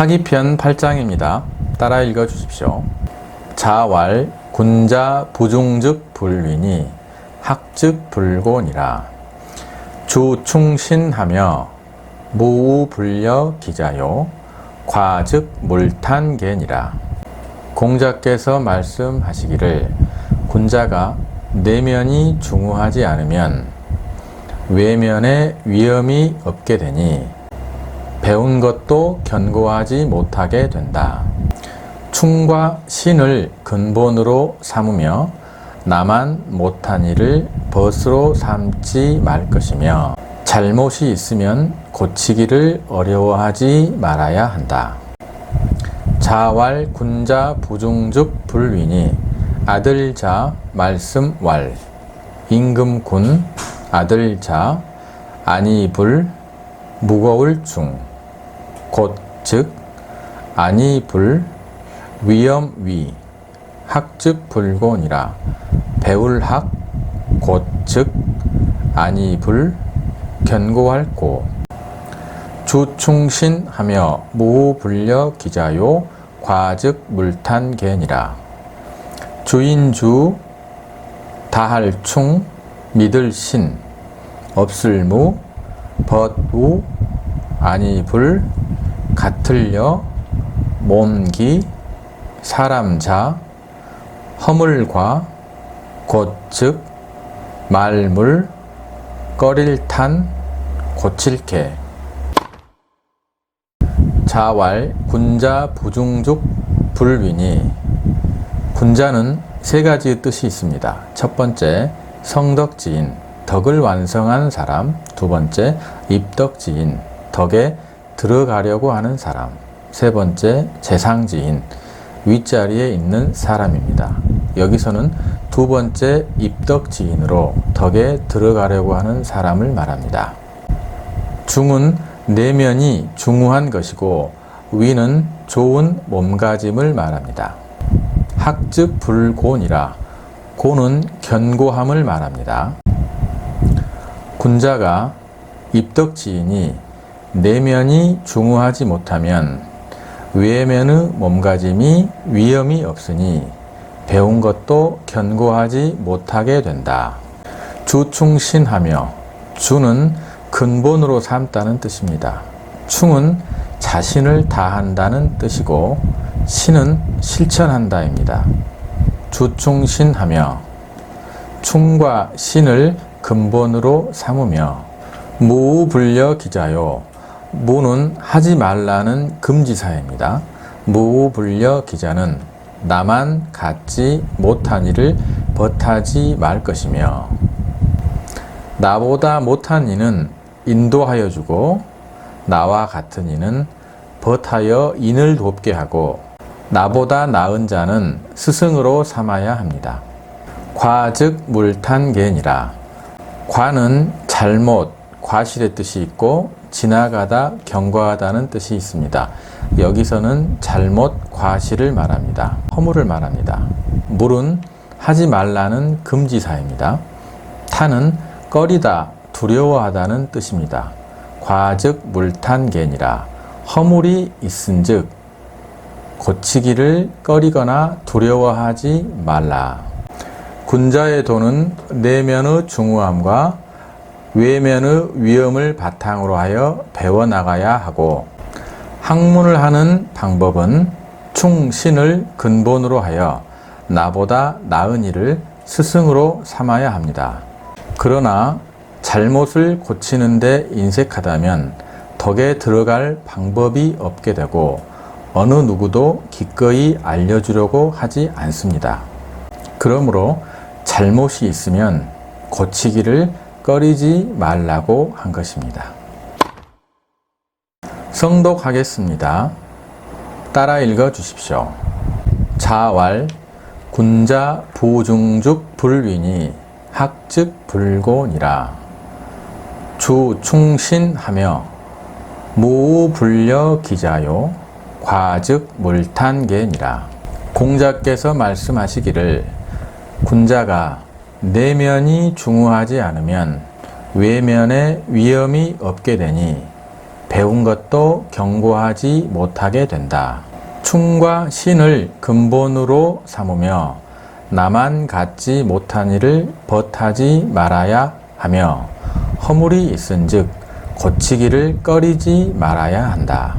하기편 8장입니다. 따라 읽어 주십시오. 자왈 군자 부중즉 불위니 학즉 불곤이라 주충신하며 무우불려 기자요 과즉 물탄개니라 공자께서 말씀하시기를 군자가 내면이 중후하지 않으면 외면에 위험이 없게 되니 배운 것도 견고하지 못하게 된다. 충과 신을 근본으로 삼으며 나만 못한 일을 벗으로 삼지 말 것이며 잘못이 있으면 고치기를 어려워하지 말아야 한다. 자왈 군자 부중즉 불위니 아들자 말씀 왈 임금군 아들자 아니 불 무거울 중 곧 즉 아니 불 위험 위 학즉 불곤이라. 배울 학 곧 즉 아니 불 견고할 고. 주충신하며 무불려 기자요 과즉 물탄개니라. 주인주 다할 충 믿을 신 없을 무 벗우 아니 불 같을려 몸기 사람자 허물과 곧즉 말물 꺼릴탄 고칠개. 자왈 군자 부중죽 불위니. 군자는 세 가지 뜻이 있습니다. 첫 번째 성덕지인. 덕을 완성한 사람, 두 번째 입덕지인. 덕에 들어가려고 하는 사람, 세 번째 재상지인 윗자리에 있는 사람입니다. 여기서는 두 번째 입덕지인으로 덕에 들어가려고 하는 사람을 말합니다. 중은 내면이 중후한 것이고 위는 좋은 몸가짐을 말합니다. 학즉 불곤이라 고는 견고함을 말합니다. 군자가 입덕지인이 내면이 중후하지 못하면 외면의 몸가짐이 위험이 없으니 배운 것도 견고하지 못하게 된다. 주충신하며 주는 근본으로 삼다는 뜻입니다. 충은 자신을 다한다는 뜻이고 신은 실천한다입니다. 주충신하며 충과 신을 근본으로 삼으며 무불려 기자요 무는 하지 말라는 금지사입니다. 무불려 기자는 나만 갖지 못한 일을 벗하지 말 것이며 나보다 못한 이는 인도하여 주고 나와 같은 이는 벗하여 인을 돕게 하고 나보다 나은 자는 스승으로 삼아야 합니다. 과즉 물탄개니라 과는 잘못, 과실의 뜻이 있고 지나가다, 경과하다는 뜻이 있습니다. 여기서는 잘못, 과실을 말합니다. 허물을 말합니다. 물은 하지 말라는 금지사입니다. 타는 꺼리다, 두려워하다는 뜻입니다. 과즉 물탄개니라 허물이 있은즉 고치기를 꺼리거나 두려워하지 말라. 군자의 도는 내면의 중후함과 외면의 위험을 바탕으로 하여 배워나가야 하고 학문을 하는 방법은 충신을 근본으로 하여 나보다 나은 일을 스승으로 삼아야 합니다. 그러나 잘못을 고치는데 인색하다면 덕에 들어갈 방법이 없게 되고 어느 누구도 기꺼이 알려주려고 하지 않습니다. 그러므로 잘못이 있으면 고치기를 꺼리지 말라고 한 것입니다. 성독하겠습니다. 따라 읽어 주십시오. 자왈 군자 부중죽 불위니 학즉 불곤이라 주충신하며 무불려 기자요 과즉 물탄개니라 공자께서 말씀하시기를 군자가 내면이 중후하지 않으면 외면에 위험이 없게 되니 배운 것도 경고하지 못하게 된다. 충과 신을 근본으로 삼으며 나만 갖지 못한 일을 벗하지 말아야 하며 허물이 있은즉 고치기를 꺼리지 말아야 한다.